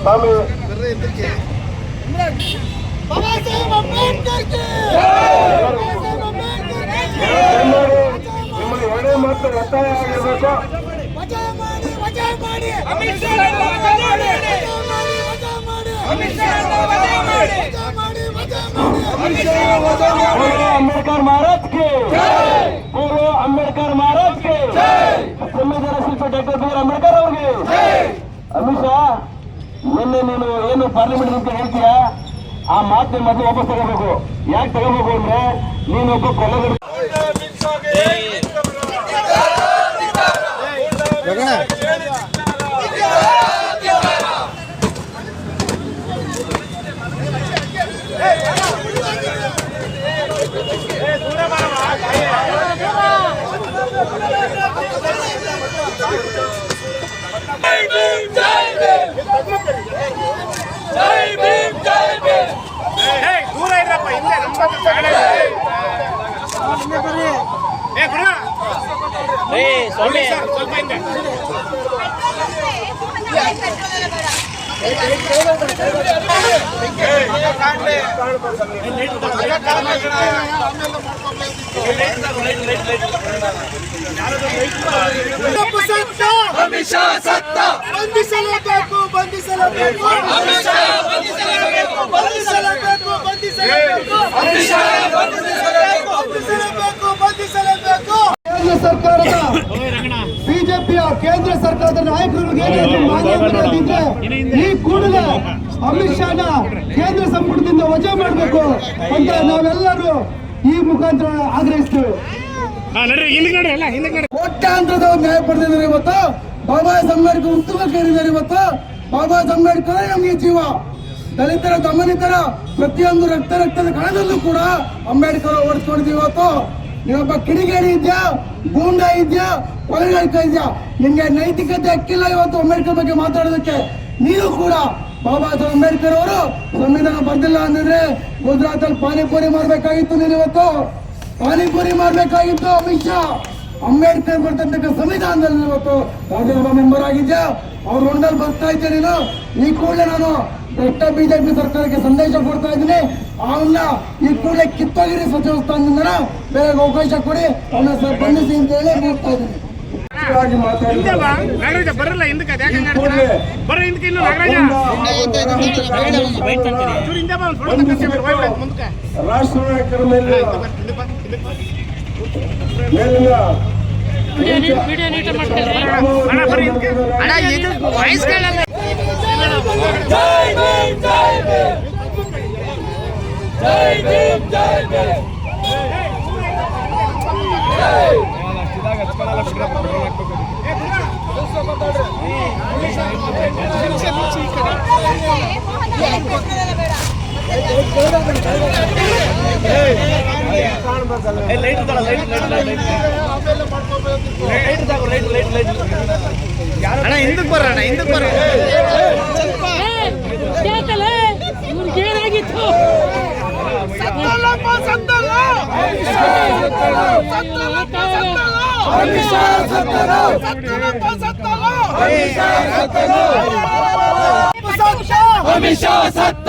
ಸ್ವಾಮಿ. ಅಂಬೇಡ್ಕರ್ ಕಿ ಅಂಬೇಡ್ಕರ್ ನಿಮ್ಮಲ್ಲಿ ಎರಡೇ ಮಾತ್ರ ಒತ್ತಾಯ ಆಗಿರ್ಬೇಕು ವಜಾ ಮಾಡಿ ವಜಾ ಮಾಡಿ ನೀನು ಏನು ಪಾರ್ಲಿಮೆಂಟ್ ಅಂತ ಹೇಳ್ತೀಯಾ? ಆ ಮಾತು ಮೊದಲು ವಾಪಸ್ ತಗೋಬೇಕು. ಯಾಕೆ ತಗೋಬೇಕು ಅಂದ್ರೆ ನೀನು ಒಬ್ಬ ಬಂಧಿಸಲೇಬೇಕು ಬಂಧಿಸಲೇಬೇಕು ಅಮಿತ್ ಶಾ ಬಂಧಿಸಲೇಬೇಕು ಬಂಧಿಸಲೇಬೇಕು ಬಂಧಿಸಲೇಬೇಕು ಕೇಂದ್ರ ಸರ್ಕಾರದ ಬಿಜೆಪಿಯ ಕೇಂದ್ರ ಸರ್ಕಾರದ ನಾಯಕರಿಗೆ ಏನಾದರೂ ಈ ಕೂಡಲೇ ಅಮಿತ್ ಶಾನ ಕೇಂದ್ರ ಸಂಪುಟದಿಂದ ವಜಾ ಮಾಡಬೇಕು ಅಂತ ನಾವೆಲ್ಲರೂ ಈ ಮುಖಾಂತರ ಆಗ್ರಹಿಸ್ತೇವೆ. ನ್ಯಾಯ ಪಡೆದಿದ್ದಾರೆ ಇವತ್ತು. ಬಾಬಾ ಅಂಬೇಡ್ಕರ್ ಉತ್ತುಂಗ ಕೇಳಿದ್ದಾರೆ ಇವತ್ತು. ಬಾಬಾ ಅಂಬೇಡ್ಕರ್ ನಮಗೆ ಜೀವ. ದಲಿತರ ದಮನಿತರ ಪ್ರತಿಯೊಂದು ರಕ್ತ ರಕ್ತದ ಕಣದಲ್ಲೂ ಕೂಡ ಅಂಬೇಡ್ಕರ್ ಓಡಿಸ್ಕೊಂಡಿದ್ದೀವಿ ಇವತ್ತು. ನೀನೊಬ್ಬ ಕಿಡಿಗೇಡಿ ಇದ್ಯಾ? ಗೂಂಡ ಇದ್ಯಾ? ಕೊಲೆಗಾರಿಕ ಇದ್ಯಾ? ನಿಮಗೆ ನೈತಿಕತೆ ಹಕ್ಕಿಲ್ಲ ಇವತ್ತು ಅಂಬೇಡ್ಕರ್ ಬಗ್ಗೆ ಮಾತಾಡೋದಕ್ಕೆ ನೀನು ಕೂಡ ಬಾಬಾ ಸಾಹೇಬ್ ಅಂಬೇಡ್ಕರ್ ಅವರು ಸಂವಿಧಾನ ಬರ್ದಿಲ್ಲ ಅಂದ್ರೆ ಗುಜರಾತ್ ಅಲ್ಲಿ ಪಾನಿಪುರಿ ಮಾಡ್ಬೇಕಾಗಿತ್ತು ನೀನು ಇವತ್ತು. ಪಾನಿಪುರಿ ಮಾಡ್ಬೇಕಾಗಿತ್ತು ಅಮಿತ್ ಶಾ. ಅಂಬೇಡ್ಕರ್ ಬರ್ತಕ್ಕಂಥ ಸಂವಿಧಾನದಲ್ಲಿ ಇವತ್ತು ರಾಜ್ಯಸಭಾ ಮೆಂಬರ್ ಆಗಿದ್ಯಾ? ಅವ್ರ ಋಣದಲ್ಲಿ ಬರ್ತಾ ಇದ್ದೇನೆ ನೀನು. ಈ ಕೂಡಲೇ ನಾನು ದೊಡ್ಡ ಬಿಜೆಪಿ ಸರ್ಕಾರಕ್ಕೆ ಸಂದೇಶ ಕೊಡ್ತಾ ಇದ್ದೀನಿ. ಅವನ್ನ ಈ ಕೂಡಲೇ ಕಿತ್ತೋಗಿರಿ ಸಚಿವ ಸ್ಥಾನದಿಂದ ಬೇರೆ ಅವಕಾಶ ಕೊಡಿ. ಅವನ್ನ ಸರ್ ಬಂಧಿಸಿ ಅಂತ ಹೇಳಿ ಹೇಳ್ತಾ ಇದ್ದೀನಿ. ಬರಲ್ಲ ಹಿಂದಕ್ಕೆ. ಹಿಂದಕ್ಕೆ ಇನ್ನು ರಾಷ್ಟ್ರ ನಾಯಕರ ಮೇಲೆ ಹಿಂದಕ್ಕೆ ಅಣ್ಣ ಹಿಂದಕ್ಕೆ ಅಣ್ಣ ಹಿಂದಕ್ಕೆ ಬರ್ರಿ ಏನಾಗಿತ್ತು ಅಮಿತ್ ಶಾ ಸತ್ತ